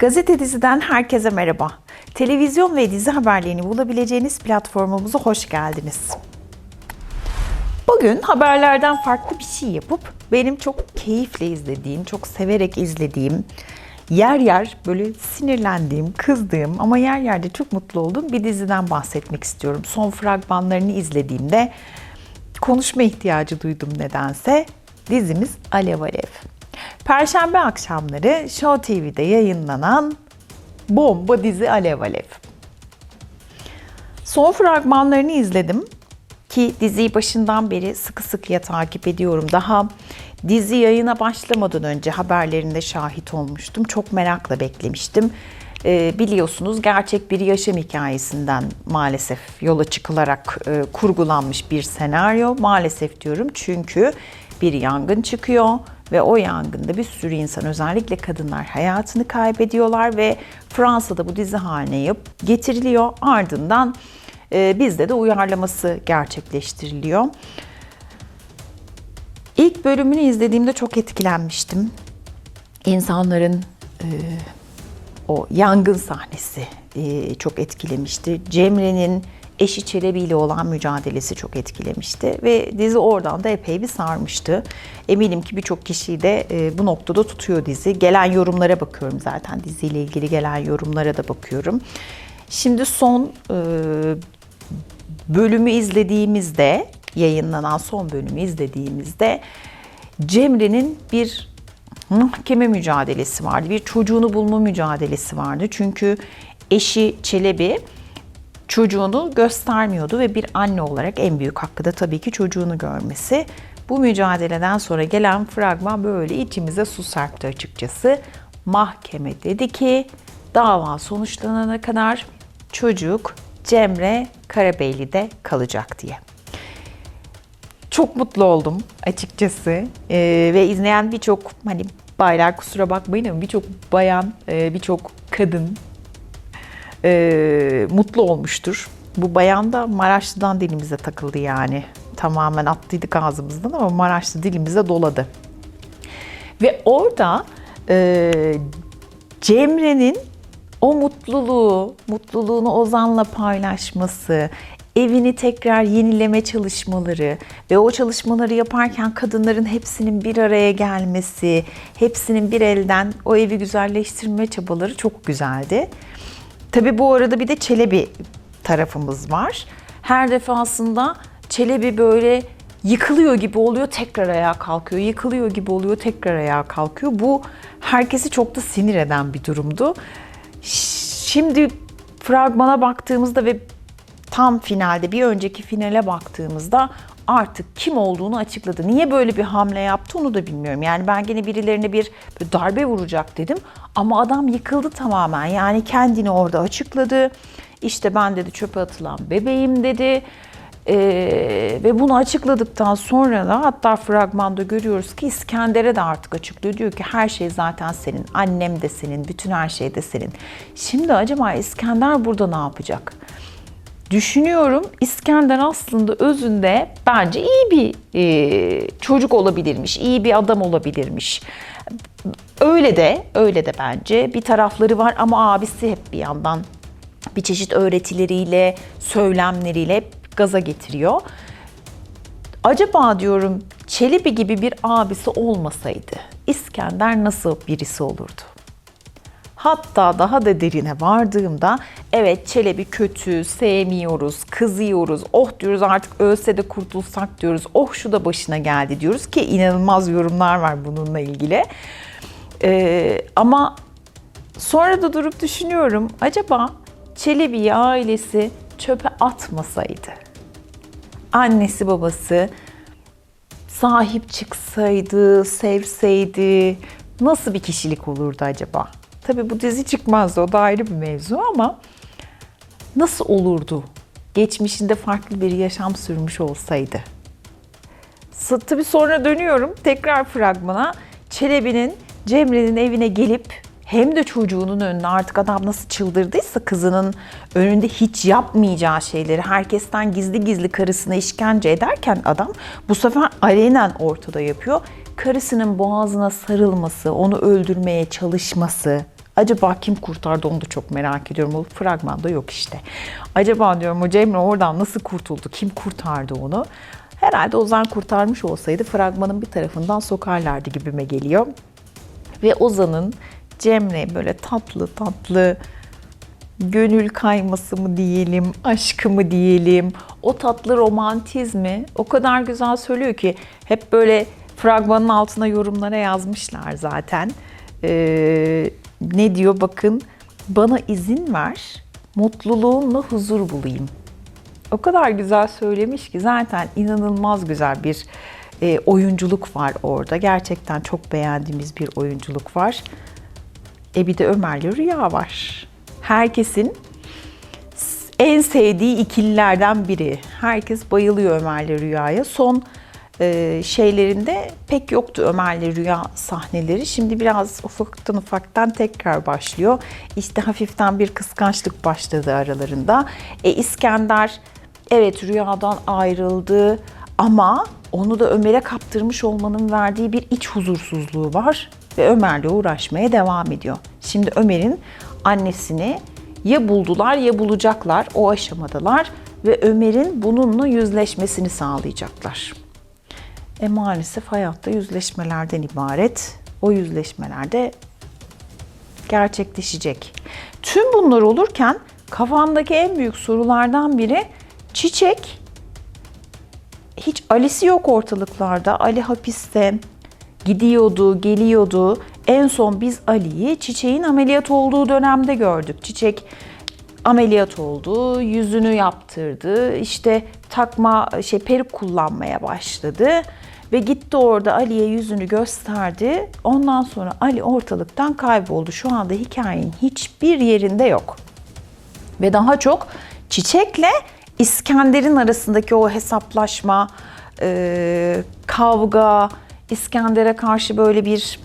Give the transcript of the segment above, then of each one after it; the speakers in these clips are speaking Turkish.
Gazete diziden herkese merhaba. Televizyon ve dizi haberlerini bulabileceğiniz platformumuza hoş geldiniz. Bugün haberlerden farklı bir şey yapıp benim çok keyifle izlediğim, çok severek izlediğim, yer yer böyle sinirlendiğim, kızdığım ama yer yerde çok mutlu olduğum bir diziden bahsetmek istiyorum. Son fragmanlarını izlediğimde konuşma ihtiyacı duydum nedense. Dizimiz Alev Alev. Perşembe akşamları Show TV'de yayınlanan bomba dizi Alev Alev. Son fragmanlarını izledim ki diziyi başından beri sıkı sıkıya takip ediyorum. Daha dizi yayına başlamadan önce haberlerinde şahit olmuştum. Çok merakla beklemiştim. Ee, biliyorsunuz gerçek bir yaşam hikayesinden maalesef yola çıkılarak e, kurgulanmış bir senaryo. Maalesef diyorum çünkü bir yangın çıkıyor ve o yangında bir sürü insan özellikle kadınlar hayatını kaybediyorlar ve Fransa'da bu dizi haline yap getiriliyor. Ardından e, bizde de uyarlaması gerçekleştiriliyor. İlk bölümünü izlediğimde çok etkilenmiştim. İnsanların e, o yangın sahnesi e, çok etkilemişti. Cemre'nin eşi Çelebi ile olan mücadelesi çok etkilemişti ve dizi oradan da epey bir sarmıştı. Eminim ki birçok kişiyi de e, bu noktada tutuyor dizi. Gelen yorumlara bakıyorum zaten diziyle ilgili gelen yorumlara da bakıyorum. Şimdi son e, bölümü izlediğimizde, yayınlanan son bölümü izlediğimizde Cemre'nin bir mahkeme mücadelesi vardı. Bir çocuğunu bulma mücadelesi vardı. Çünkü eşi Çelebi çocuğunu göstermiyordu ve bir anne olarak en büyük hakkı da tabii ki çocuğunu görmesi. Bu mücadeleden sonra gelen fragman böyle içimize su serpti açıkçası. Mahkeme dedi ki dava sonuçlanana kadar çocuk Cemre Karabeyli'de kalacak diye. Çok mutlu oldum açıkçası ee, ve izleyen birçok hani baylar kusura bakmayın ama birçok bayan, e, birçok kadın e, mutlu olmuştur. Bu bayan da Maraşlı'dan dilimize takıldı yani. Tamamen attıydık ağzımızdan ama Maraşlı dilimize doladı. Ve orada e, Cemre'nin o mutluluğu, mutluluğunu Ozan'la paylaşması, evini tekrar yenileme çalışmaları ve o çalışmaları yaparken kadınların hepsinin bir araya gelmesi, hepsinin bir elden o evi güzelleştirme çabaları çok güzeldi. Tabii bu arada bir de Çelebi tarafımız var. Her defasında Çelebi böyle yıkılıyor gibi oluyor, tekrar ayağa kalkıyor. Yıkılıyor gibi oluyor, tekrar ayağa kalkıyor. Bu herkesi çok da sinir eden bir durumdu. Şimdi fragmana baktığımızda ve tam finalde bir önceki finale baktığımızda artık kim olduğunu açıkladı. Niye böyle bir hamle yaptı onu da bilmiyorum. Yani ben gene birilerine bir darbe vuracak dedim ama adam yıkıldı tamamen. Yani kendini orada açıkladı. İşte ben dedi çöpe atılan bebeğim dedi. Ee, ve bunu açıkladıktan sonra da hatta fragmanda görüyoruz ki İskender'e de artık açıklıyor. Diyor ki her şey zaten senin, annem de senin, bütün her şey de senin. Şimdi acaba İskender burada ne yapacak? Düşünüyorum İskender aslında özünde bence iyi bir e, çocuk olabilirmiş, iyi bir adam olabilirmiş. Öyle de, öyle de bence bir tarafları var ama abisi hep bir yandan bir çeşit öğretileriyle, söylemleriyle gaza getiriyor. Acaba diyorum Çelebi gibi bir abisi olmasaydı İskender nasıl birisi olurdu? Hatta daha da derine vardığımda evet Çelebi kötü, sevmiyoruz, kızıyoruz, oh diyoruz artık ölse de kurtulsak diyoruz, oh şu da başına geldi diyoruz ki inanılmaz yorumlar var bununla ilgili. Ee, ama sonra da durup düşünüyorum acaba Çelebi ailesi çöpe atmasaydı, annesi babası sahip çıksaydı, sevseydi nasıl bir kişilik olurdu acaba? Tabii bu dizi çıkmazdı, o da ayrı bir mevzu ama nasıl olurdu? Geçmişinde farklı bir yaşam sürmüş olsaydı. Tabii sonra dönüyorum tekrar fragmana. Çelebi'nin Cemre'nin evine gelip hem de çocuğunun önüne artık adam nasıl çıldırdıysa kızının önünde hiç yapmayacağı şeyleri herkesten gizli gizli karısına işkence ederken adam bu sefer alenen ortada yapıyor. Karısının boğazına sarılması, onu öldürmeye çalışması. Acaba kim kurtardı onu da çok merak ediyorum. O fragmanda yok işte. Acaba diyorum o Cemre oradan nasıl kurtuldu? Kim kurtardı onu? Herhalde Ozan kurtarmış olsaydı fragmanın bir tarafından sokarlardı gibime geliyor. Ve Ozan'ın Cemre böyle tatlı tatlı gönül kayması mı diyelim, aşkı mı diyelim, o tatlı romantizmi o kadar güzel söylüyor ki hep böyle fragmanın altına yorumlara yazmışlar zaten. Ee, ne diyor bakın, bana izin ver, mutluluğumla huzur bulayım. O kadar güzel söylemiş ki zaten inanılmaz güzel bir e, oyunculuk var orada. Gerçekten çok beğendiğimiz bir oyunculuk var. E bir de Ömer'le Rüya var. Herkesin en sevdiği ikililerden biri. Herkes bayılıyor Ömer'le Rüya'ya. Son e, şeylerinde pek yoktu Ömer'le Rüya sahneleri. Şimdi biraz ufaktan ufaktan tekrar başlıyor. İşte hafiften bir kıskançlık başladı aralarında. E, İskender evet Rüya'dan ayrıldı ama onu da Ömer'e kaptırmış olmanın verdiği bir iç huzursuzluğu var ve Ömer'le uğraşmaya devam ediyor. Şimdi Ömer'in annesini ya buldular ya bulacaklar. O aşamadalar ve Ömer'in bununla yüzleşmesini sağlayacaklar. E maalesef hayatta yüzleşmelerden ibaret. O yüzleşmelerde gerçekleşecek. Tüm bunlar olurken kafamdaki en büyük sorulardan biri Çiçek hiç Ali'si yok ortalıklarda. Ali hapiste gidiyordu, geliyordu. En son biz Ali'yi Çiçek'in ameliyat olduğu dönemde gördük. Çiçek ameliyat oldu, yüzünü yaptırdı, işte takma şey peruk kullanmaya başladı ve gitti orada Ali'ye yüzünü gösterdi. Ondan sonra Ali ortalıktan kayboldu. Şu anda hikayenin hiçbir yerinde yok. Ve daha çok Çiçek'le İskender'in arasındaki o hesaplaşma, e, kavga, İskender'e karşı böyle bir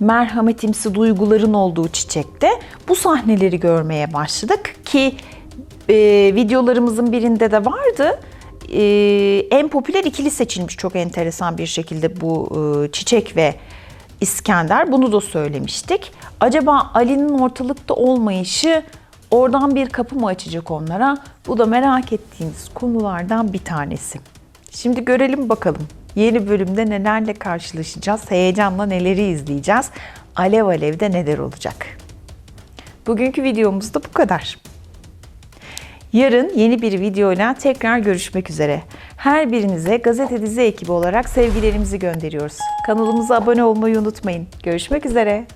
merhametimsi duyguların olduğu çiçekte bu sahneleri görmeye başladık ki e, videolarımızın birinde de vardı. E, en popüler ikili seçilmiş çok enteresan bir şekilde bu e, çiçek ve İskender. Bunu da söylemiştik. Acaba Ali'nin ortalıkta olmayışı oradan bir kapı mı açacak onlara? Bu da merak ettiğimiz konulardan bir tanesi. Şimdi görelim bakalım. Yeni bölümde nelerle karşılaşacağız? Heyecanla neleri izleyeceğiz? Alev alevde neler olacak? Bugünkü videomuz da bu kadar. Yarın yeni bir videoyla tekrar görüşmek üzere. Her birinize Gazete Dizi ekibi olarak sevgilerimizi gönderiyoruz. Kanalımıza abone olmayı unutmayın. Görüşmek üzere.